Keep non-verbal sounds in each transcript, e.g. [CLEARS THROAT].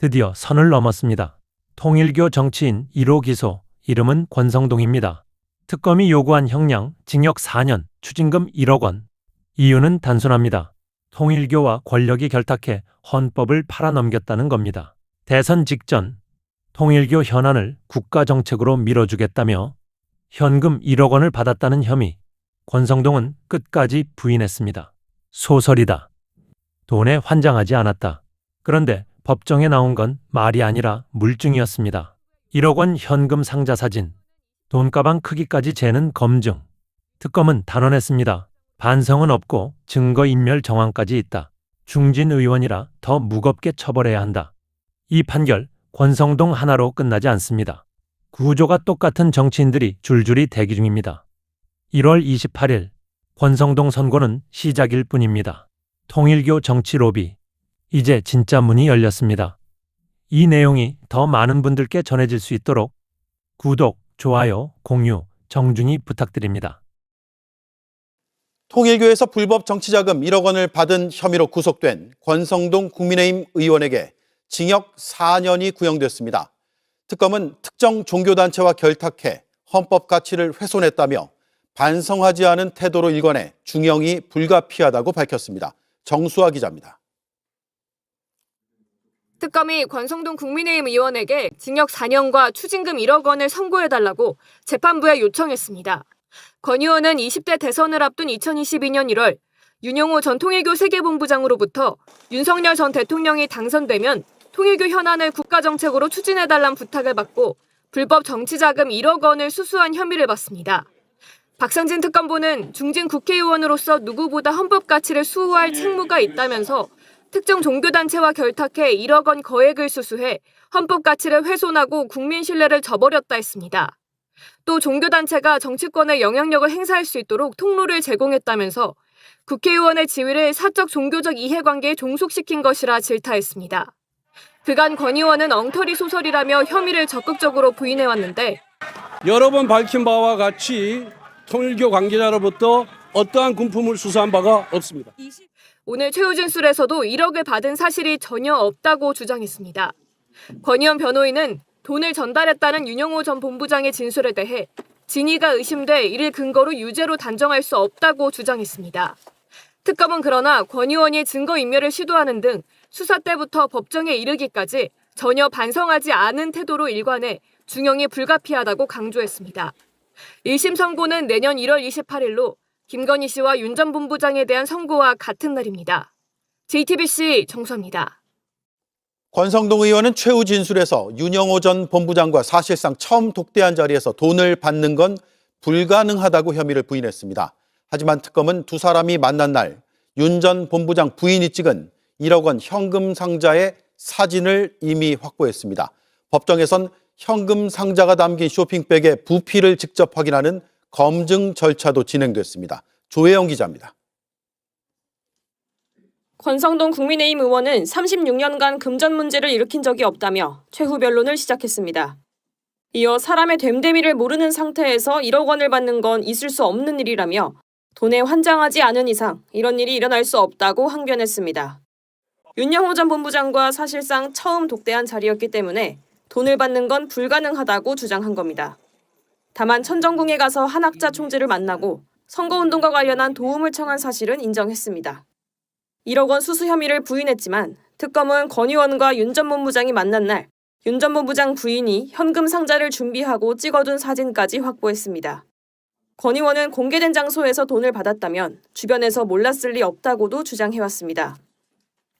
드디어 선을 넘었습니다. 통일교 정치인 1호 기소, 이름은 권성동입니다. 특검이 요구한 형량 징역 4년, 추징금 1억 원. 이유는 단순합니다. 통일교와 권력이 결탁해 헌법을 팔아넘겼다는 겁니다. 대선 직전 통일교 현안을 국가 정책으로 밀어주겠다며 현금 1억 원을 받았다는 혐의. 권성동은 끝까지 부인했습니다. 소설이다. 돈에 환장하지 않았다. 그런데 법정에 나온 건 말이 아니라 물증이었습니다. 1억 원 현금 상자 사진, 돈가방 크기까지 재는 검증. 특검은 단언했습니다. 반성은 없고 증거인멸 정황까지 있다. 중진 의원이라 더 무겁게 처벌해야 한다. 이 판결 권성동 하나로 끝나지 않습니다. 구조가 똑같은 정치인들이 줄줄이 대기 중입니다. 1월 28일 권성동 선고는 시작일 뿐입니다. 통일교 정치 로비. 이제 진짜 문이 열렸습니다. 이 내용이 더 많은 분들께 전해질 수 있도록 구독, 좋아요, 공유, 정중히 부탁드립니다. 통일교에서 불법 정치자금 1억 원을 받은 혐의로 구속된 권성동 국민의힘 의원에게 징역 4년이 구형됐습니다. 특검은 특정 종교단체와 결탁해 헌법 가치를 훼손했다며 반성하지 않은 태도로 일관해 중형이 불가피하다고 밝혔습니다. 정수아 기자입니다. 특검이 권성동 국민의힘 의원에게 징역 4년과 추징금 1억 원을 선고해달라고 재판부에 요청했습니다. 권 의원은 20대 대선을 앞둔 2022년 1월 윤영호 전 통일교 세계본부장으로부터 윤석열 전 대통령이 당선되면 통일교 현안을 국가정책으로 추진해달란 부탁을 받고 불법 정치자금 1억 원을 수수한 혐의를 받습니다. 박상진 특검보는 중진 국회의원으로서 누구보다 헌법 가치를 수호할 책무가 있다면서 특정 종교단체와 결탁해 1억 원 거액을 수수해 헌법 가치를 훼손하고 국민 신뢰를 저버렸다 했습니다. 또 종교단체가 정치권의 영향력을 행사할 수 있도록 통로를 제공했다면서 국회의원의 지위를 사적 종교적 이해관계에 종속시킨 것이라 질타했습니다. 그간 권 의원은 엉터리 소설이라며 혐의를 적극적으로 부인해왔는데 여러 번 밝힌 바와 같이 통일교 관계자로부터 어떠한 군품을 수사한 바가 없습니다. 오늘 최후 진술에서도 1억을 받은 사실이 전혀 없다고 주장했습니다. 권 의원 변호인은 돈을 전달했다는 윤영호 전 본부장의 진술에 대해 진위가 의심돼 이를 근거로 유죄로 단정할 수 없다고 주장했습니다. 특검은 그러나 권 의원이 증거인멸을 시도하는 등 수사 때부터 법정에 이르기까지 전혀 반성하지 않은 태도로 일관해 중형이 불가피하다고 강조했습니다. 1심 선고는 내년 1월 28일로 김건희 씨와 윤 전 본부장에 대한 선고와 같은 날입니다. JTBC 정수입니다. 권성동 의원은 최후 진술에서 윤영호 전 본부장과 사실상 처음 독대한 자리에서 돈을 받는 건 불가능하다고 혐의를 부인했습니다. 하지만 특검은 두 사람이 만난 날 윤 전 본부장 부인이 찍은 1억 원 현금 상자의 사진을 이미 확보했습니다. 법정에선 현금 상자가 담긴 쇼핑백의 부피를 직접 확인하는 검증 절차도 진행됐습니다. 조혜영 기자입니다. 권성동 국민의힘 의원은 36년간 금전 문제를 일으킨 적이 없다며 최후 변론을 시작했습니다. 이어 사람의 됨됨이를 모르는 상태에서 1억 원을 받는 건 있을 수 없는 일이라며 돈에 환장하지 않은 이상 이런 일이 일어날 수 없다고 항변했습니다. 윤영호 전 본부장과 사실상 처음 독대한 자리였기 때문에 돈을 받는 건 불가능하다고 주장한 겁니다. 다만 천정궁에 가서 한학자 총재를 만나고 선거운동과 관련한 도움을 청한 사실은 인정했습니다. 1억 원 수수 혐의를 부인했지만 특검은 권 의원과 윤 전 본부장이 만난 날 윤 전 본부장 부인이 현금 상자를 준비하고 찍어둔 사진까지 확보했습니다. 권 의원은 공개된 장소에서 돈을 받았다면 주변에서 몰랐을 리 없다고도 주장해왔습니다.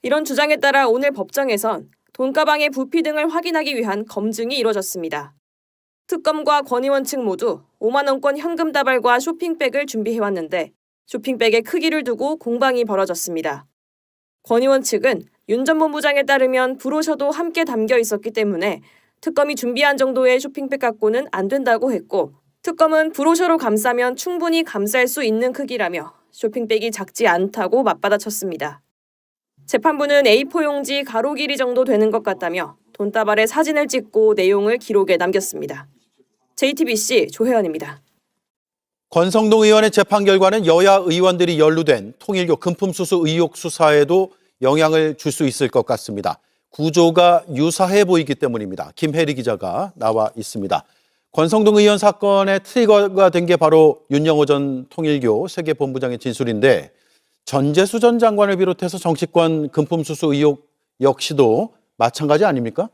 이런 주장에 따라 오늘 법정에선 돈가방의 부피 등을 확인하기 위한 검증이 이뤄졌습니다. 특검과 권 의원 측 모두 5만 원권 현금 다발과 쇼핑백을 준비해왔는데 쇼핑백의 크기를 두고 공방이 벌어졌습니다. 권 의원 측은 윤 전 본부장에 따르면 브로셔도 함께 담겨 있었기 때문에 특검이 준비한 정도의 쇼핑백 갖고는 안 된다고 했고 특검은 브로셔로 감싸면 충분히 감쌀 수 있는 크기라며 쇼핑백이 작지 않다고 맞받아쳤습니다. 재판부는 A4 용지 가로 길이 정도 되는 것 같다며 돈다발에 사진을 찍고 내용을 기록에 남겼습니다. JTBC 조혜연입니다. 권성동 의원의 재판 결과는 여야 의원들이 연루된 통일교 금품 수수 의혹 수사에도 영향을 줄 수 있을 것 같습니다. 구조가 유사해 보이기 때문입니다. 김혜리 기자가 나와 있습니다. 권성동 의원 사건의 트리거가 된 게 바로 윤영호 전 통일교 세계본부장의 진술인데 전재수 전 장관을 비롯해서 정치권 금품 수수 의혹 역시도 마찬가지 아닙니까?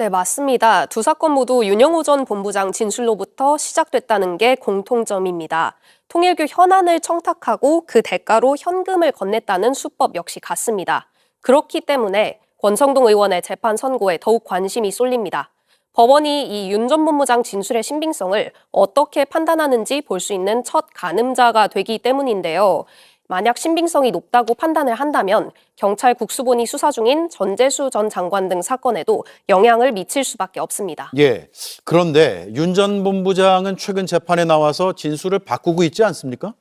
네, 맞습니다. 두 사건 모두 윤영호 전 본부장 진술로부터 시작됐다는 게 공통점입니다. 통일교 현안을 청탁하고 그 대가로 현금을 건넸다는 수법 역시 같습니다. 그렇기 때문에 권성동 의원의 재판 선고에 더욱 관심이 쏠립니다. 법원이 이 윤 전 본부장 진술의 신빙성을 어떻게 판단하는지 볼 수 있는 첫 가늠자가 되기 때문인데요. 만약 신빙성이 높다고 판단을 한다면 경찰 국수본이 수사 중인 전재수 전 장관 등 사건에도 영향을 미칠 수밖에 없습니다. 예. 그런데 윤 전 본부장은 최근 재판에 나와서 진술을 바꾸고 있지 않습니까?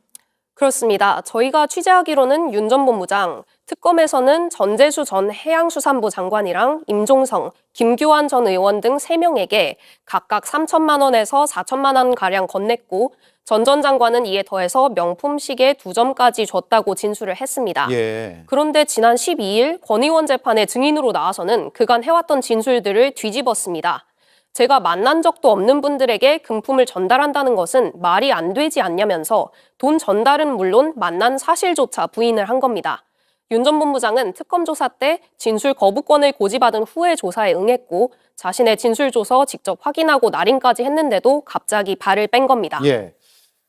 그렇습니다. 저희가 취재하기로는 윤 전 본부장, 특검에서는 전재수 전 해양수산부 장관이랑 임종성, 김규환 전 의원 등 3명에게 각각 3천만 원에서 4천만 원 가량 건넸고 전 전 장관은 이에 더해서 명품 시계 두 점까지 줬다고 진술을 했습니다. 예. 그런데 지난 12일 권 의원 재판에 증인으로 나와서는 그간 해왔던 진술들을 뒤집었습니다. 제가 만난 적도 없는 분들에게 금품을 전달한다는 것은 말이 안 되지 않냐면서 돈 전달은 물론 만난 사실조차 부인을 한 겁니다. 윤 전 본부장은 특검 조사 때 진술 거부권을 고지받은 후에 조사에 응했고 자신의 진술 조서 직접 확인하고 날인까지 했는데도 갑자기 발을 뺀 겁니다. 예.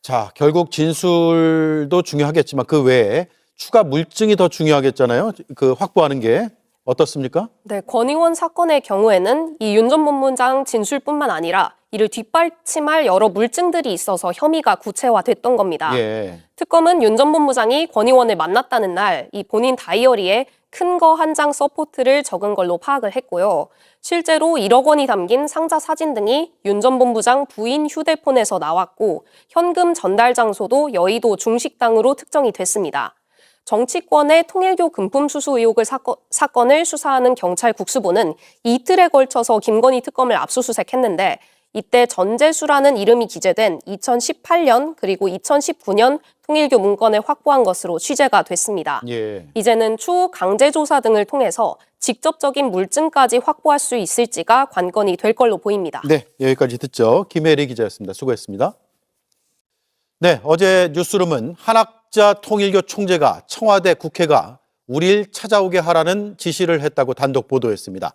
자, 결국 진술도 중요하겠지만 그 외에 추가 물증이 더 중요하겠잖아요. 그 확보하는 게 어떻습니까? 네, 권 의원 사건의 경우에는 이 윤 전 본부장 진술뿐만 아니라 이를 뒷받침할 여러 물증들이 있어서 혐의가 구체화됐던 겁니다. 예. 특검은 윤 전 본부장이 권 의원을 만났다는 날 이 본인 다이어리에 큰 거 한 장 서포트를 적은 걸로 파악을 했고요. 실제로 1억 원이 담긴 상자 사진 등이 윤 전 본부장 부인 휴대폰에서 나왔고 현금 전달 장소도 여의도 중식당으로 특정이 됐습니다. 정치권의 통일교 금품 수수 의혹을 사건, 사건을 수사하는 경찰 국수부는 이틀에 걸쳐서 김건희 특검을 압수수색했는데 이때 전재수라는 이름이 기재된 2018년 그리고 2019년 통일교 문건을 확보한 것으로 취재가 됐습니다. 예. 이제는 추후 강제조사 등을 통해서 직접적인 물증까지 확보할 수 있을지가 관건이 될 걸로 보입니다. 네, 여기까지 듣죠. 김혜리 기자였습니다. 수고했습니다. 네, 어제 뉴스룸은 한학 자 통일교 총재가 청와대 국회가 우리를 찾아오게 하라는 지시를 했다고 단독 보도했습니다.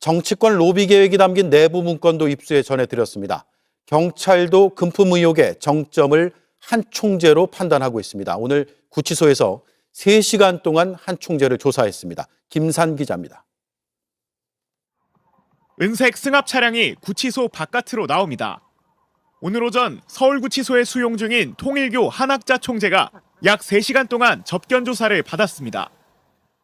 정치권 로비 계획이 담긴 내부 문건도 입수해 전해드렸습니다. 경찰도 금품 의혹의 정점을 한 총재로 판단하고 있습니다. 오늘 구치소에서 3시간 동안 한 총재를 조사했습니다. 김산 기자입니다. 은색 승합 차량이 구치소 바깥으로 나옵니다. 오늘 오전 서울구치소에 수용 중인 통일교 한학자 총재가 약 3시간 동안 접견 조사를 받았습니다.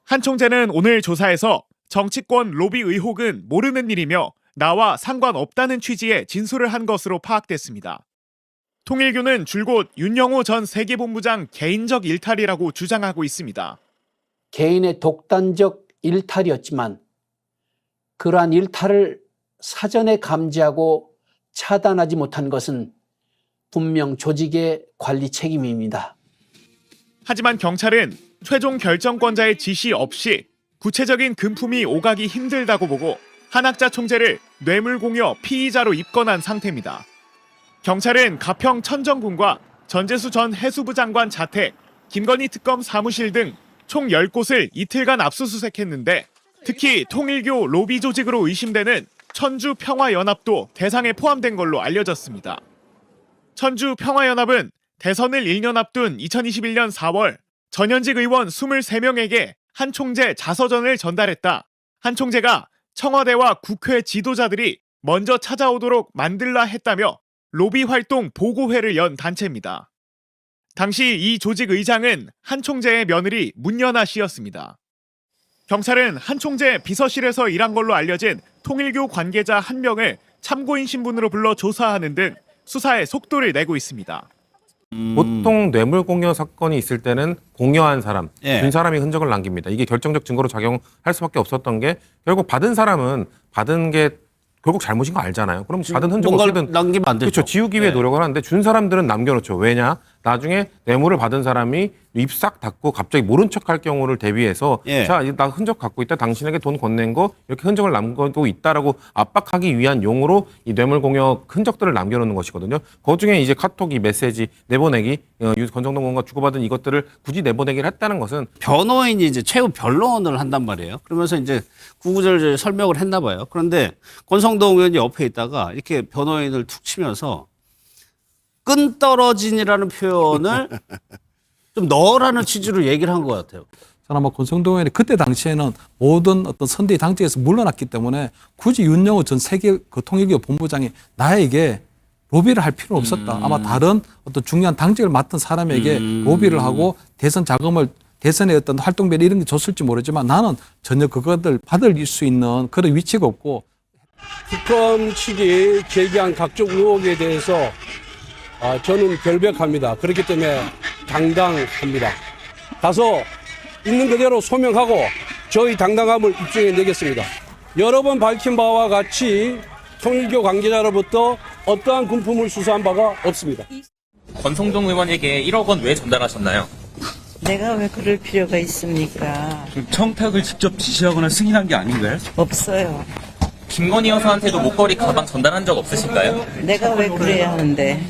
한 총재는 오늘 조사에서 정치권 로비 의혹은 모르는 일이며 나와 상관없다는 취지의 진술을 한 것으로 파악됐습니다. 통일교는 줄곧 윤영호 전 세계본부장 개인적 일탈이라고 주장하고 있습니다. 개인의 독단적 일탈이었지만 그러한 일탈을 사전에 감지하고 차단하지 못한 것은 분명 조직의 관리 책임입니다. 하지만 경찰은 최종 결정권자의 지시 없이 구체적인 금품이 오가기 힘들다고 보고 한학자 총재를 뇌물공여 피의자로 입건한 상태입니다. 경찰은 가평 천정군과 전재수 전 해수부 장관 자택, 김건희 특검 사무실 등 총 10곳을 이틀간 압수수색했는데 특히 통일교 로비 조직으로 의심되는 천주 평화연합도 대상에 포함된 걸로 알려졌습니다. 천주 평화연합은 대선을 1년 앞둔 2021년 4월 전현직 의원 23명에게 한 총재 자서전을 전달했다. 한 총재가 청와대와 국회 지도자들이 먼저 찾아오도록 만들라 했다며 로비 활동 보고회를 연 단체입니다. 당시 이 조직 의장은 한 총재의 며느리 문연아 씨였습니다. 경찰은 한 총재 비서실에서 일한 걸로 알려진 통일교 관계자 한 명을 참고인 신분으로 불러 조사하는 등 수사에 속도를 내고 있습니다. 보통 뇌물 공여 사건이 있을 때는 공여한 사람, 예. 준 사람이 흔적을 남깁니다. 이게 결정적 증거로 작용할 수밖에 없었던 게 결국 받은 사람은 받은 게 결국 잘못인 거 알잖아요. 그럼 받은 흔적 어떻게든 남기면 안 되죠. 그렇죠. 지우기 위해 예. 노력을 하는데 준 사람들은 남겨놓죠. 왜냐? 나중에 뇌물을 받은 사람이 입싹 닫고 갑자기 모른 척할 경우를 대비해서 예. 자, 이제 나 흔적 갖고 있다. 당신에게 돈 건넨 거 이렇게 흔적을 남기고 있다라고 압박하기 위한 용으로 이 뇌물 공여 흔적들을 남겨놓는 것이거든요. 그 중에 이제 카톡 이 메시지 내보내기 어, 유- 권성동 의원과 주고받은 이것들을 굳이 내보내기를 했다는 것은 변호인이 이제 최후 변론을 한단 말이에요. 그러면서 이제 구구절 설명을 했나 봐요. 그런데 권성동 의원이 옆에 있다가 이렇게 변호인을 툭 치면서 끈 떨어진이라는 표현을 [LAUGHS] 좀 넣으라는 취지로 얘기를 한 것 같아요. 저는 아마 권성동 의원이 그때 당시에는 모든 어떤 선대의 당직에서 물러났기 때문에 굳이 윤영호 전 세계 그 통일교 본부장이 나에게 로비를 할 필요는 없었다. 아마 다른 어떤 중요한 당직을 맡은 사람에게 로비를 하고 대선 자금을 대선의 어떤 활동비를 이런 게 줬을지 모르지만 나는 전혀 그것들 받을 수 있는 그런 위치가 없고 특검 측이 제기한 각종 의혹에 대해서 아, 저는 결백합니다. 그렇기 때문에 당당합니다. 가서 있는 그대로 소명하고 저희 당당함을 입증해 내겠습니다. 여러 번 밝힌 바와 같이 통일교 관계자로부터 어떠한 군품을 수사한 바가 없습니다. 권성동 의원에게 1억 원 왜 전달하셨나요? 내가 왜 그럴 필요가 있습니까? 청탁을 직접 지시하거나 승인한 게 아닌가요? 없어요. 김건희 여사한테도 목걸이 가방 전달한 적 없으신가요? 내가 왜 그래야 하는데?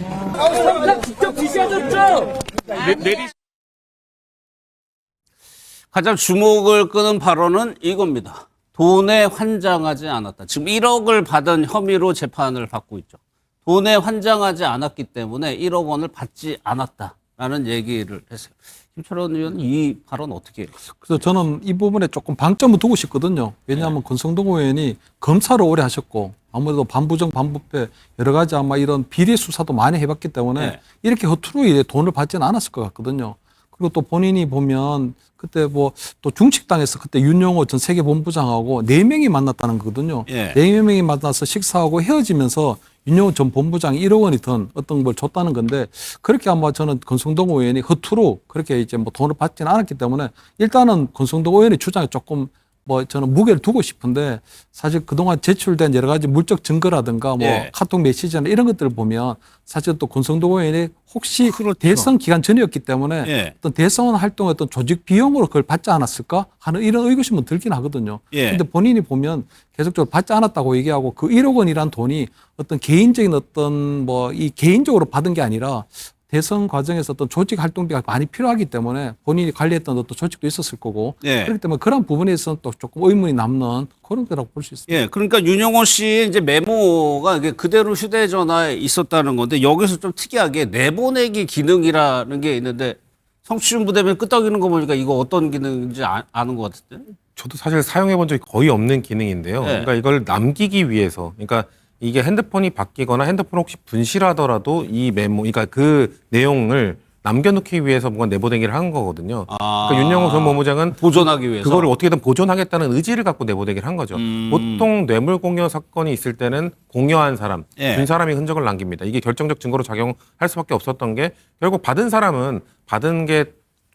가장 주목을 끄는 발언은 이겁니다. 돈에 환장하지 않았다. 지금 1억을 받은 혐의로 재판을 받고 있죠. 돈에 환장하지 않았기 때문에 1억 원을 받지 않았다라는 얘기를 했어요. 김철원 의원 이 발언 어떻게? 그래서 저는 이 부분에 조금 방점을 두고 싶거든요. 왜냐하면 권성동 의원이 검사를 오래 하셨고 아무래도 반부정 반부패 여러 가지 아마 이런 비리 수사도 많이 해봤기 때문에 네. 이렇게 허투루 이래 돈을 받지는 않았을 것 같거든요. 그리고 또 본인이 보면 그때 뭐 또 중식당에서 그때 윤영호 전 세계 본부장하고 네 명이 만났다는 거거든요. 예. 네 명이 만나서 식사하고 헤어지면서 윤영호 전 본부장이 1억 원이 든 어떤 걸 줬다는 건데 그렇게 아마 저는 권성동 의원이 허투루 그렇게 이제 뭐 돈을 받지는 않았기 때문에 일단은 권성동 의원의 주장에 조금 뭐 저는 무게를 두고 싶은데 사실 그동안 제출된 여러 가지 물적 증거라든가 뭐 예. 카톡 메시지나 이런 것들을 보면 사실 또 권성동 의원이 혹시 그렇죠. 대선 기간 전이었기 때문에 예. 어떤 대선 활동 어떤 조직 비용으로 그걸 받지 않았을까 하는 이런 의구심은 들긴 하거든요. 예. 근데 본인이 보면 계속적으로 받지 않았다고 얘기하고 그 1억 원이란 돈이 어떤 개인적인 어떤 뭐 이 개인적으로 받은 게 아니라 대선 과정에서 어떤 조직 활동비가 많이 필요하기 때문에 본인이 관리했던 어떤 조직도 있었을 거고 예. 그렇기 때문에 그런 부분에 있어서는 또 조금 의문이 남는 그런 거라고 볼 수 있습니다. 예, 그러니까 윤영호 씨의 이제 메모가 이게 그대로 휴대전화에 있었다는 건데 여기서 좀 특이하게 내보내기 기능이라는 게 있는데 성취준 부대면 끄떡이는 거 보니까 이거 어떤 기능인지 아, 아는 것 같은데. 저도 사실 사용해 본 적이 거의 없는 기능인데요. 네. 그러니까 이걸 남기기 위해서, 그러니까 이게 핸드폰이 바뀌거나 핸드폰 혹시 분실하더라도 이 메모, 그러니까 그 내용을 남겨놓기 위해서 뭔가 내보내기를 한 거거든요. 아. 그러니까 윤영호 전 본부장은 보존하기 위해서. 그거를 어떻게든 보존하겠다는 의지를 갖고 내보내기를 한 거죠. 음. 보통 뇌물 공여 사건이 있을 때는 공여한 사람, 예. 준 사람이 흔적을 남깁니다. 이게 결정적 증거로 작용할 수밖에 없었던 게 결국 받은 사람은 받은 게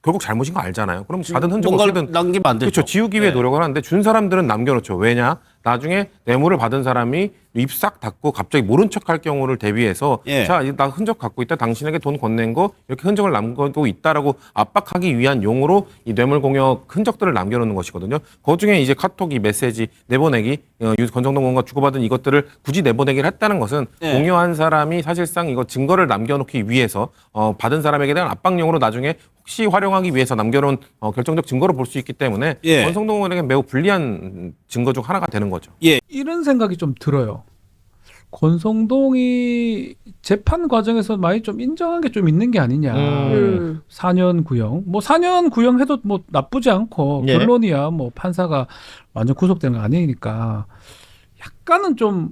결국 잘못인 거 알잖아요. 그럼 받은 흔적 뭔가를 어떻게든 남기면 안 되죠. 그렇죠. 지우기 위해 네. 노력을 하는데 준 사람들은 남겨놓죠. 왜냐? 나중에 뇌물을 받은 사람이 입 싹 닫고 갑자기 모른 척 할 경우를 대비해서 예. 자, 이제 나 흔적 갖고 있다. 당신에게 돈 건넨 거 이렇게 흔적을 남기고 있다라고 압박하기 위한 용으로 이 뇌물 공여 흔적들을 남겨놓는 것이거든요. 그 중에 이제 카톡이 메시지 내보내기 어, 유 권정동 의원과 주고받은 이것들을 굳이 내보내기를 했다는 것은 예. 공여한 사람이 사실상 이거 증거를 남겨놓기 위해서 어, 받은 사람에게 대한 압박용으로 나중에 혹시 활용하기 위해서 남겨놓은 어, 결정적 증거로 볼 수 있기 때문에 예. 권성동 의원에게 매우 불리한 증거 중 하나가 되는 거죠. 이런 생각이 좀 들어요. 권성동이 재판 과정에서 많이 좀 인정한 게 좀 있는 게 아니냐. 음. 4년 구형. 뭐 4년 구형해도 뭐 나쁘지 않고 예. 결론이야 뭐 판사가 완전 구속되는 거 아니니까 약간은 좀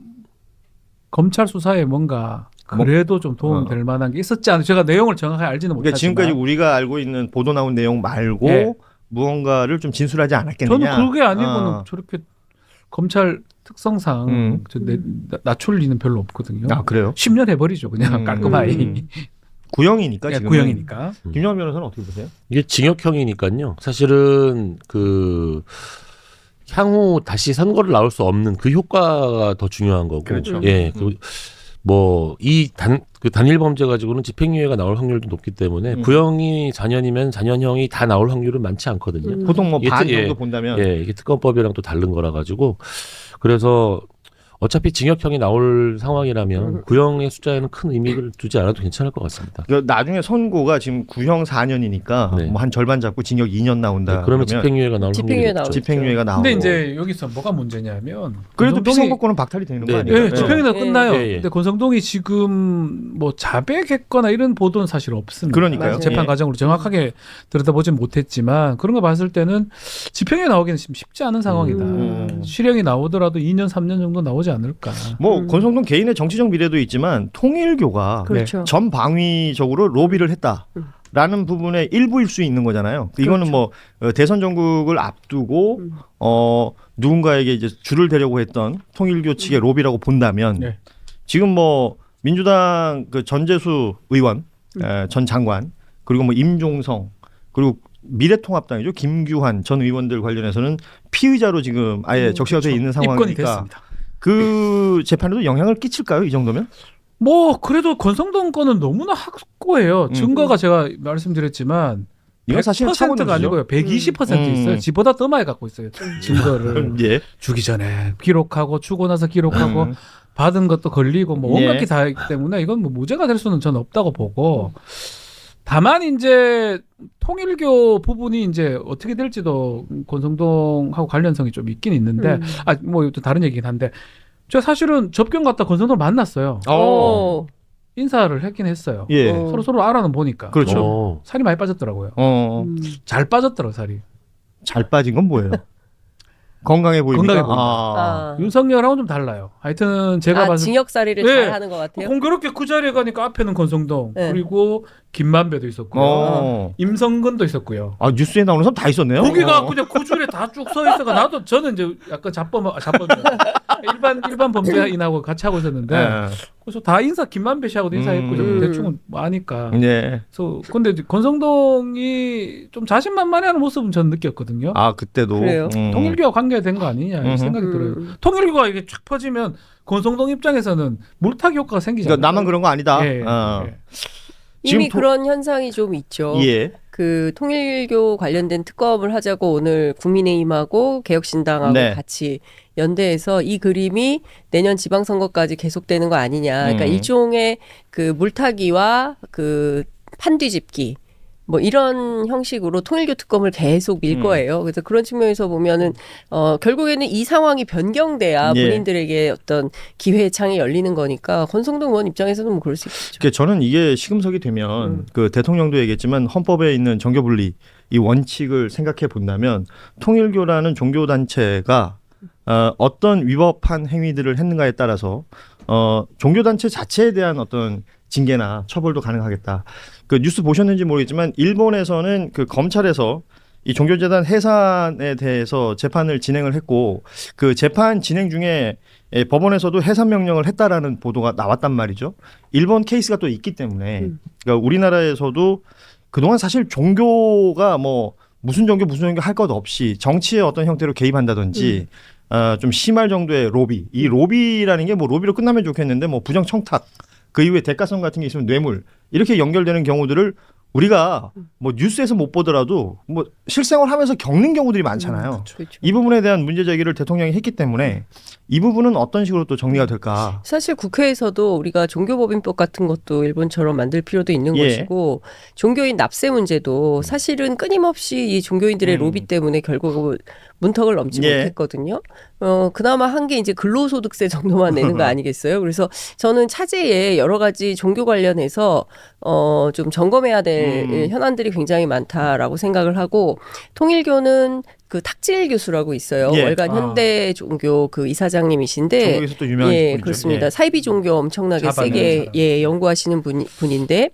검찰 수사에 뭔가 그래도 좀 도움될 만한 게 있었지 않아요. 제가 내용을 정확하게 알지는 그러니까 못하지만 지금까지 우리가 알고 있는 보도 나온 내용 말고 예. 무언가를 좀 진술하지 않았겠느냐. 저는 그게 아니고는 어. 저렇게 검찰 특성상 음. 저 내, 나- 낮출 리는 별로 없거든요. 아 그래요? 10년 해버리죠 그냥 음. 깔끔하게 음. 구형이니까 예, 지금 구형이니까. 김영환 변호사는 어떻게 보세요? 이게 징역형이니까요. 사실은 그 향후 다시 선거를 나올 수 없는 그 효과가 더 중요한 거고. 그렇죠. 예. 그 뭐이 단 그 단일 범죄 가지고는 집행유예가 나올 확률도 높기 때문에 음. 구형이 4년이면 4년형이 다 나올 확률은 많지 않거든요. 음. 보통 뭐 이게 반 특- 예. 정도 본다면 예, 이게 특검법이랑 또 다른 거라 가지고 그래서 어차피 징역형이 나올 상황이라면 음. 구형의 숫자에는 큰 의미를 두지 않아도 괜찮을 것 같습니다. 그 나중에 선고가 지금 구형 4년이니까 네. 뭐 한 절반 잡고 징역 2년 나온다. 네, 그러면 집행유예가 나올 집행유예 확률이 나오죠. 높죠. 집행유예가 나오고. 근데 이제 여기서 뭐가 문제냐면 그래도 권성동이- 피선거권은 박탈이 되는 거 네, 아니에요? 예, 집행유예 네. 끝나요. 예, 예. 근데 권성동이 지금 뭐 자백했거나 이런 보도는 사실 없습니다. 그러니까요. 맞아요. 재판 예. 과정으로 정확하게 들여다보진 못했지만 그런 거 봤을 때는 집행유예 나오기는 지금 쉽지 않은 상황이다. 음. 실형이 나오더라도 2년 3년 정도 나오지 않을까. 뭐 음. 권성동 개인의 정치적 미래도 있지만 통일교가 그렇죠. 전 방위적으로 로비를 했다. 음. 라는 부분의 일부일 수 있는 거잖아요. 이거는 그렇죠. 뭐 어, 대선 전국을 앞두고 음. 어 누군가에게 이제 줄을 대려고 했던 통일교 측의 로비라고 본다면 네. 지금 뭐 민주당 그 전재수 의원 에, 전 장관 그리고 뭐 임종성 그리고 미래통합당이죠 김규환 전 의원들 관련해서는 피의자로 지금 아예 음, 적시가 돼 있는 상황이니까 됐습니다. 그 재판에도 영향을 끼칠까요 이 정도면? 뭐 그래도 권성동 건은 너무나 확고해요. 음. 증거가 제가 말씀드렸지만 이건 사실 100%가 아니고요. 120% 음. 있어요. 지보다 더 많이 갖고 있어요. 증거를 [LAUGHS] 예. 주기 전에 기록하고 주고 나서 기록하고 음. 받은 것도 걸리고 뭐 온갖 예. 게다 있기 때문에 이건 뭐 무죄가 될 수는 저는 없다고 보고 다만 이제 통일교 부분이 이제 어떻게 될지도 권성동하고 관련성이 좀 있긴 있는데 음. 아뭐또 다른 얘기긴 한데 저 사실은 접견 갔다 권성동을 만났어요. 어. 인사를 했긴 했어요. 예. 어. 서로 서로 알아는 보니까 그렇죠. 어. 살이 많이 빠졌더라고요. 어. 음. 잘 빠졌더라고 살이. 잘 빠진 건 뭐예요? 건강해 보입니까? 건강해 보인다. 아. 아. 윤석열하고는 좀 달라요. 하여튼 제가 아, 봤을 징역살이를 네. 잘 하는 것 같아요. 공교롭게 그 자리에 가니까 앞에는 권성동 네. 그리고 김만배도 있었고요. 어. 임성근도 있었고요. 아 뉴스에 나오는 사람 다 있었네요. 거기가 어. 그냥 그 줄에 다 쭉 서 있어가 나도 저는 이제 약간 자범 아, 자범 일반 일반 범죄인하고 같이 하고 있었는데 예. 그래서 다 인사 김만배 씨하고도 인사했고 음. 좀 대충은 뭐 아니까. 예. 그래서 근데 이제 권성동이 좀 자신만만해하는 모습은 저는 느꼈거든요. 아 그때도 그래요? 음. 통일교와 관계된 거 아니냐 이런 음흠. 생각이 음. 들어요. 통일교가 이게 쫙 퍼지면 권성동 입장에서는 물타기 효과가 생기잖아요. 그러니까 나만 그런 거 아니다. 예, 어. 예. 이미 지금 토- 그런 현상이 좀 있죠. 예. 그 통일교 관련된 특검을 하자고 오늘 국민의힘하고 개혁신당하고 네. 같이 연대해서 이 그림이 내년 지방선거까지 계속되는 거 아니냐. 그러니까 음. 일종의 그 물타기와 그 판뒤집기 뭐 이런 형식으로 통일교 특검을 계속 밀 음. 거예요. 그래서 그런 측면에서 보면은 어 결국에는 이 상황이 변경돼야 예. 본인들에게 어떤 기회의 창이 열리는 거니까 권성동 의원 입장에서는 뭐 그럴 수 있겠죠. 그 저는 이게 시금석이 되면 음. 그 대통령도 얘기했지만 헌법에 있는 정교 분리 이 원칙을 생각해 본다면 통일교라는 종교 단체가 어, 어떤 위법한 행위들을 했는가에 따라서 어, 종교 단체 자체에 대한 어떤 징계나 처벌도 가능하겠다. 그 뉴스 보셨는지 모르겠지만 일본에서는 그 검찰에서 이 종교재단 해산에 대해서 재판을 진행을 했고 그 재판 진행 중에 예, 법원에서도 해산 명령을 했다라는 보도가 나왔단 말이죠. 일본 케이스가 또 있기 때문에 음. 그러니까 우리나라에서도 그동안 사실 종교가 뭐 무슨 종교 무슨 종교 할 것 없이 정치의 어떤 형태로 개입한다든지 어, 좀 심할 정도의 로비 이 로비라는 게 뭐 로비로 끝나면 좋겠는데 뭐 부정 청탁 그 이후에 대가성 같은 게 있으면 뇌물 이렇게 연결되는 경우들을 우리가 뭐 뉴스에서 못 보더라도 뭐 실생활 하면서 겪는 경우들이 많잖아요. 그렇죠. 이 부분에 대한 문제 제기를 대통령이 했기 때문에 이 부분은 어떤 식으로 또 정리가 될까? 사실 국회에서도 우리가 종교법인법 같은 것도 일본처럼 만들 필요도 있는 예. 것이고 종교인 납세 문제도 사실은 끊임없이 이 종교인들의 음. 로비 때문에 결국 문턱을 넘지 예. 못했거든요. 어 그나마 한 게 이제 근로소득세 정도만 내는 거 [LAUGHS] 아니겠어요? 그래서 저는 차제에 여러 가지 종교 관련해서 어 좀 점검해야 될 음. 현안들이 굉장히 많다라고 생각을 하고 통일교는 그 탁질 교수라고 있어요. 예. 월간 아. 현대 종교 그 이사장님이신데 전국에서 또 유명한 예, 분이죠. 그렇습니다. 예. 사이비 종교 엄청나게 세게 사람. 예 연구하시는 분, 분인데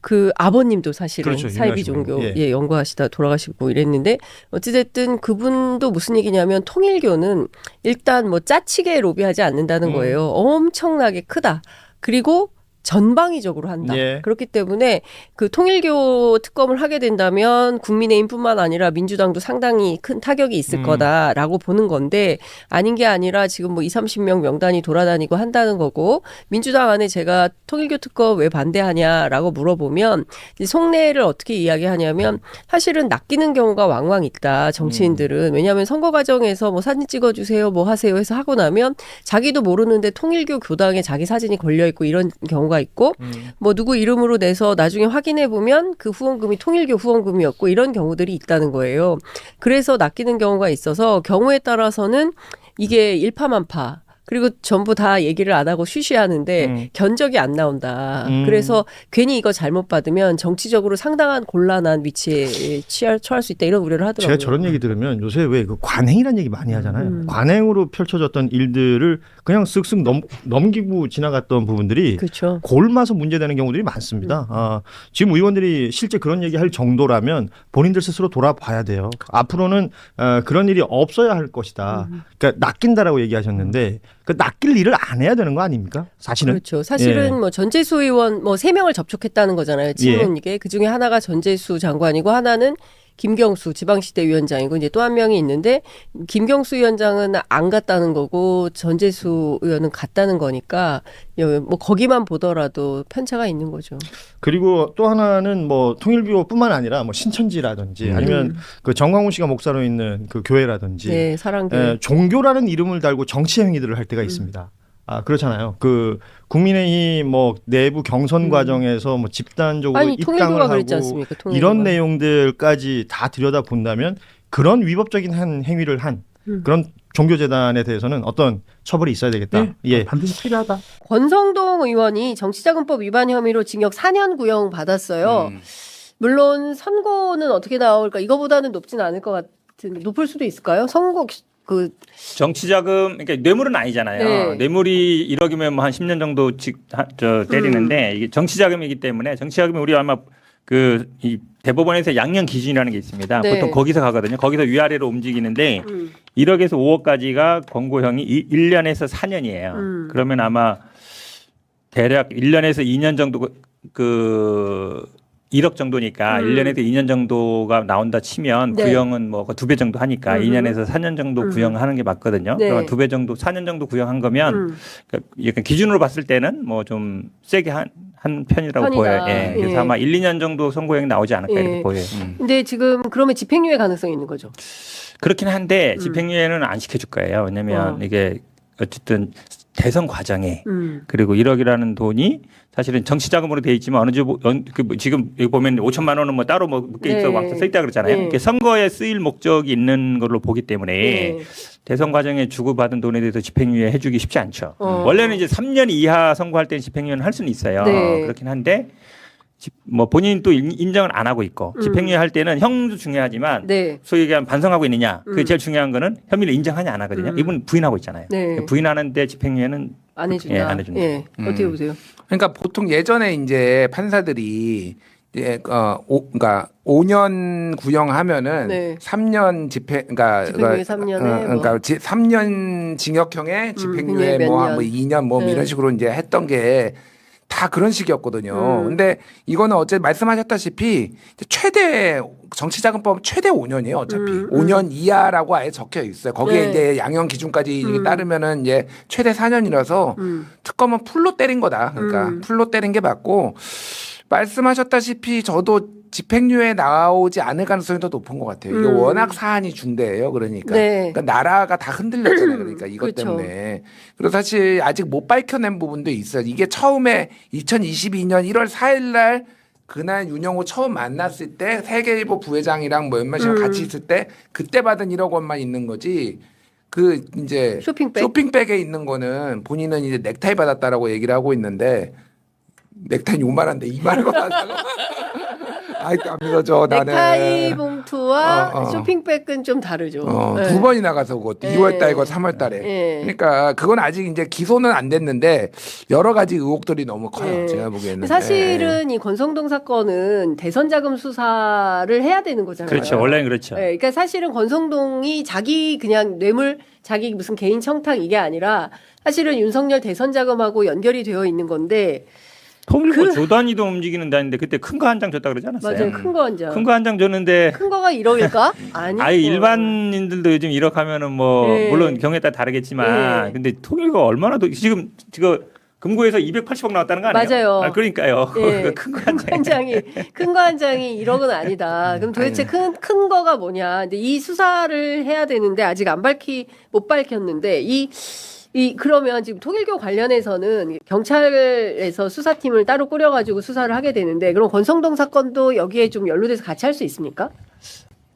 그 아버님도 사실은 그렇죠, 사이비 종교 분. 예. 예. 연구하시다 돌아가시고 이랬는데 어찌됐든 그분도 무슨 얘기냐면 통일교는 일단 뭐 짜치게 로비하지 않는다는 음. 거예요. 엄청나게 크다. 그리고 전방위적으로 한다. 예. 그렇기 때문에 그 통일교 특검을 하게 된다면 국민의힘뿐만 아니라 민주당도 상당히 큰 타격이 있을 음. 거다라고 보는 건데 아닌 게 아니라 지금 뭐 2, 30명 명단이 돌아다니고 한다는 거고 민주당 안에 제가 통일교 특검 왜 반대하냐라고 물어보면 이제 속내를 어떻게 이야기하냐면 사실은 낚이는 경우가 왕왕 있다. 정치인들은 왜냐하면 선거 과정에서 뭐 사진 찍어 주세요, 뭐 하세요 해서 하고 나면 자기도 모르는데 통일교 교당에 자기 사진이 걸려 있고 이런 경우 가 있고 뭐 누구 이름으로 내서 나중에 확인해 보면 그 후원금이 통일교 후원금이었고 이런 경우들이 있다는 거예요. 그래서 낚이는 경우가 있어서 경우에 따라서는 이게 일파만파 그리고 전부 다 얘기를 안 하고 쉬쉬하는데 음. 견적이 안 나온다. 음. 그래서 괜히 이거 잘못 받으면 정치적으로 상당한 곤란한 위치에 취할, 처할 수 있다 이런 우려를 하더라고요. 제가 저런 얘기 들으면 요새 왜 그 관행이라는 얘기 많이 하잖아요. 음. 관행으로 펼쳐졌던 일들을 그냥 쓱쓱 넘, 넘기고 지나갔던 부분들이 그렇죠. 골마서 문제되는 경우들이 많습니다. 아, 지금 의원들이 실제 그런 얘기할 정도라면 본인들 스스로 돌아봐야 돼요. 앞으로는 어, 그런 일이 없어야 할 것이다. 그러니까 낚인다라고 얘기하셨는데 그 낚일 일을 안 해야 되는 거 아닙니까? 사실은 그렇죠. 사실은 예. 뭐 전재수 의원 뭐 세 명을 접촉했다는 거잖아요. 친문 이게 그 중에 하나가 전재수 장관이고 하나는 김경수 지방시대 위원장이고 이제 또 한 명이 있는데 김경수 위원장은 안 갔다는 거고 전재수 의원은 갔다는 거니까 여- 뭐 거기만 보더라도 편차가 있는 거죠. 그리고 또 하나는 뭐 통일교뿐만 아니라 뭐 신천지라든지 음. 아니면 그 정광훈 씨가 목사로 있는 그 교회라든지 네, 사랑교회. 에, 종교라는 이름을 달고 정치 행위들을 할 때가 있습니다. 아 그렇잖아요. 그 국민의힘 뭐 내부 경선 과정에서 뭐 집단적으로 음. 아니, 입당을 하고. 이런 내용들까지 다 들여다 본다면 그런 위법적인 한 행위를 한 음. 그런 종교재단에 대해서는 어떤 처벌이 있어야 되겠다. 네, 예. 반드시 필요하다. 권성동 의원이 정치자금법 위반 혐의로 징역 4년 구형 받았어요. 음. 물론 선고는 어떻게 나올까? 이거보다는 높진 않을 것 같은데 높을 수도 있을까요? 선고 기- 그 정치자금 그러니까 뇌물은 아니잖아요. 네. 뇌물이 1억이면 뭐 한 10년 정도 직, 하- 저 때리는데 이게 정치자금이기 때문에 정치자금이 우리 아마 그 이 대법원에서 양형 기준이라는 게 있습니다. 네. 보통 거기서 가거든요. 거기서 위아래로 움직이는데 음. 1억에서 5억까지가 권고형이 1년에서 4년이에요. 음. 그러면 아마 대략 1년에서 2년 정도 그- 그 1억 정도니까 음. 1년에서 2년 정도가 나온다 치면 네. 구형은 뭐 두 배 정도 하니까 음. 2년에서 4년 정도 음. 구형하는 게 맞거든요. 네. 그러면 두 배 정도 4년 정도 구형한 거면 음. 그러니까 약간 기준으로 봤을 때는 뭐 좀 세게 한, 한 편이라고 편이다. 보여요. 예. 그래서 예. 아마 1, 2년 정도 선고형이 나오지 않을까 예. 이렇게 보여요. 음. 근데 지금 그러면 집행유예 가능성이 있는 거죠. 그렇긴 한데 음. 집행유예는 안 시켜줄 거예요. 왜냐면 어. 이게 어쨌든 대선 과정에 음. 그리고 1억이라는 돈이 사실은 정치 자금으로 돼 있지만 어느 정도 연- 그뭐 지금 여기 보면 5천만 원은 뭐 따로 뭐 묶여 있어 네. 왕서 써 있다 그러잖아요. 네. 선거에 쓰일 목적이 있는 걸로 보기 때문에 네. 대선 과정에 주고받은 돈에 대해서 집행유예 해주기 쉽지 않죠. 어. 원래는 이제 3년 이하 선고할 때는 집행유예는 할 수는 있어요. 네. 그렇긴 한데 집- 뭐 본인이 또 인- 인정을 안 하고 있고 음. 집행유예 할 때는 형도 중요하지만 네. 소위 얘기하면 반성하고 있느냐 그게 음. 제일 중요한 거는 혐의를 인정하냐 안 하거든요. 음. 이분 부인하고 있잖아요. 네. 부인하는데 집행유예는 안 해준다. 예, 안 해준다. 예. 어떻게 음. 보세요? 그러니까 보통 예전에 이제 판사들이 이제 어, 오, 그러니까 5년 구형하면은 네. 3년 집행, 그러니까 집행유예 어, 3년에 어, 그러니까 뭐. 지, 3년 징역형에 집행유예 몇 뭐, 년. 뭐 2년 뭐 네. 이런 식으로 이제 했던 게 다 그런 식이었거든요. 음. 근데 이거는 어제 말씀하셨다시피 최대 정치자금법 최대 5년이에요. 어차피 음, 음. 5년 이하라고 아예 적혀 있어요. 거기에 네. 이제 양형 기준까지 음. 따르면은 이제 최대 4년이라서 음. 특검은 풀로 때린 거다. 그러니까 음. 풀로 때린 게 맞고 말씀하셨다시피 저도 집행유예 나오지 않을 가능성이 더 높은 것 같아요. 이게 음. 워낙 사안이 중대해요. 그러니까. 네. 그러니까 나라가 다 흔들렸잖아요. 그러니까 이것 그렇죠. 때문에. 그리고 사실 아직 못 밝혀낸 부분도 있어요. 이게 처음에 2022년 1월 4일 날 그날 윤영호 처음 만났을 때 세계일보 부회장이랑 뭐 몇몇 시간 음. 같이 있을 때 그때 받은 1억 원만 있는 거지. 그 이제 쇼핑백. 쇼핑백에 있는 거는 본인은 이제 넥타이 받았다라고 얘기를 하고 있는데 넥타이 요만한데 2만 원 받았다고. [LAUGHS] 아이 안 믿어져 나는. 넥타이 봉투와 어, 어. 쇼핑백은 좀 다르죠. 어, 네. 두 번이 나 가서 그것도 네. 2월 달과 3월 달에. 네. 그러니까 그건 아직 이제 기소는 안 됐는데 여러 가지 의혹들이 너무 커요. 네. 제가 보기에는. 사실은 이 권성동 사건은 대선 자금 수사를 해야 되는 거잖아요. 그렇죠. 원래는 그렇죠. 네, 그러니까 사실은 권성동이 자기 그냥 뇌물 자기 무슨 개인 청탁 이게 아니라 사실은 윤석열 대선 자금하고 연결이 되어 있는 건데 통일부 조단위도 움직이는 데인데 그때 큰 거 한 장 줬다 그러지 않았어요? 맞아요. 큰 거 한 장. 큰 거 한 장 줬는데 큰 거가 1억일까? 아니. [LAUGHS] 아예 일반인들도 요즘 1억 하면은 뭐 네. 물론 경우에 따라 다르겠지만 네. 근데 통일부가 얼마나 더 지금 지금 금고에서 280억 나왔다는 거 아니에요? 맞아요. 아, 그러니까요. 예. [LAUGHS] 큰거 한 장. 한 장이 큰 거 한 장이 1억은 아니다. 그럼 도대체 큰 큰 거가 뭐냐? 근데 이 수사를 해야 되는데 아직 안 밝히 못 밝혔는데 이 이 그러면 지금 통일교 관련해서는 경찰에서 수사팀을 따로 꾸려가지고 수사를 하게 되는데 그럼 권성동 사건도 여기에 좀 연루돼서 같이 할 수 있습니까?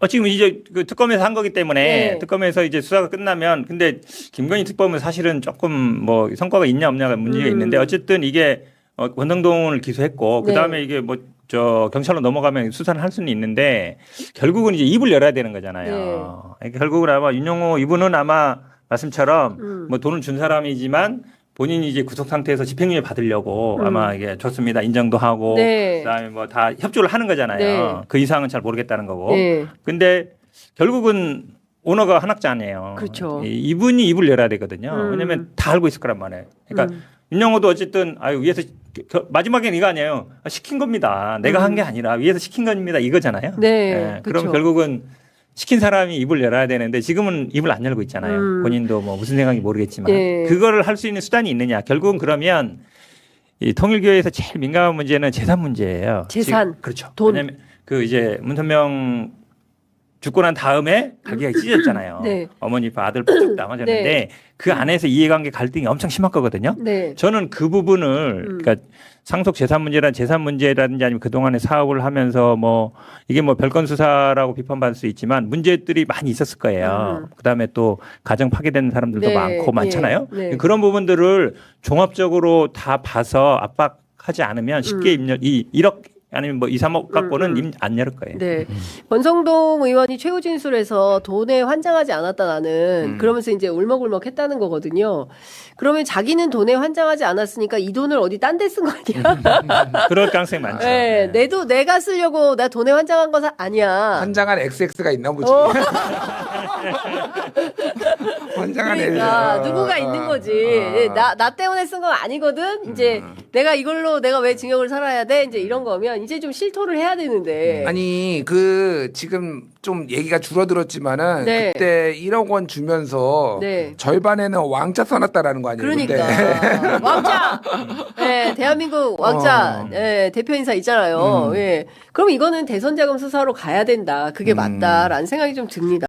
어, 지금 이제 그 특검에서 한 거기 때문에 네. 특검에서 이제 수사가 끝나면 근데 김건희 특검은 사실은 조금 뭐 성과가 있냐 없냐가 문제가 음. 있는데 어쨌든 이게 어, 원성동을 기소했고 네. 그 다음에 이게 뭐 저 경찰로 넘어가면 수사를 할 수는 있는데 결국은 이제 입을 열어야 되는 거잖아요. 그러니까 결국은 아마 윤영호 이분은 아마 말씀처럼 음. 뭐 돈을 준 사람이지만 본인이 이제 구속 상태에서 집행유예 받으려고 음. 아마 이게 좋습니다 인정도 하고 네. 그다음에 뭐 다 협조를 하는 거잖아요. 네. 그 이상은 잘 모르겠다는 거고. 네. 근데 결국은 오너가 한학자네요. 그렇죠. 이- 이분이 입을 열어야 되거든요. 음. 왜냐면 다 알고 있을 거란 말이에요. 그러니까 음. 윤영호도 어쨌든 아유 위에서 겨- 마지막에는 이거 아니에요. 아, 시킨 겁니다. 내가 한게 아니라 위에서 시킨 겁니다. 이거잖아요. 음. 네, 예, 그렇죠. 그럼 결국은 시킨 사람이 입을 열어야 되는데 지금은 입을 안 열고 있잖아요. 음. 본인도 뭐 무슨 생각인지 모르겠지만 네. 그거를 할 수 있는 수단이 있느냐. 결국은 그러면 이 통일교에서 제일 민감한 문제는 재산 문제예요. 재산. 지금- 그렇죠. 돈. 왜냐면 그 이제 문선명 죽고 난 다음에 가게가 찢어졌잖아요. 네. 어머니 아들 쭉 나눠졌는데 [CLEARS THROAT] 네. 그 안에서 이해관계 갈등이 엄청 심할 거거든요. 네. 저는 그 부분을 음. 그러니까 상속 재산 문제란 재산 문제라든지 아니면 그동안에 사업을 하면서 뭐 이게 뭐 별건 수사라고 비판받을 수 있지만 문제들이 많이 있었을 거예요. 그다음에 또 가정 파괴된 사람들도 네, 많고 많잖아요. 예, 네. 그런 부분들을 종합적으로 다 봐서 압박 하지 않으면 쉽게 입력 이 1억 아니면 뭐 2, 3억 갖고는 임- 안 열을 거예요. 네. 권성동 의원이 최후 진술에서 돈에 환장하지 않았다 나는 음. 그러면서 이제 울먹울먹 했다는 거거든요. 그러면 자기는 돈에 환장하지 않았으니까 이 돈을 어디 딴 데 쓴 거 아니야? [LAUGHS] 그럴 가능성이 많죠. 네, 내도 내가 쓰려고 나 돈에 환장한 거 아니야. 환장한 XX가 있나 보지. 어. [LAUGHS] 환장한 그러니까 애들. 누구가 어, 있는 거지. 어, 어. 나나 때문에 쓴 건 아니거든. 이제 내가 이걸로 내가 왜 징역을 살아야 돼? 이제 이런 거면 이제 좀 실토를 해야 되는데. 아니 그 지금 좀 얘기가 줄어들었지만은 네. 그때 1억 원 주면서 네. 절반에는 왕자 써놨다라는 거 아니에요? 그러니까? [LAUGHS] 왕자. 네, 대한민국 왕자 어. 예, 대표 인사 있잖아요. 음. 예. 그럼 이거는 대선 자금 수사로 가야 된다. 그게 맞다라는 생각이 좀 듭니다.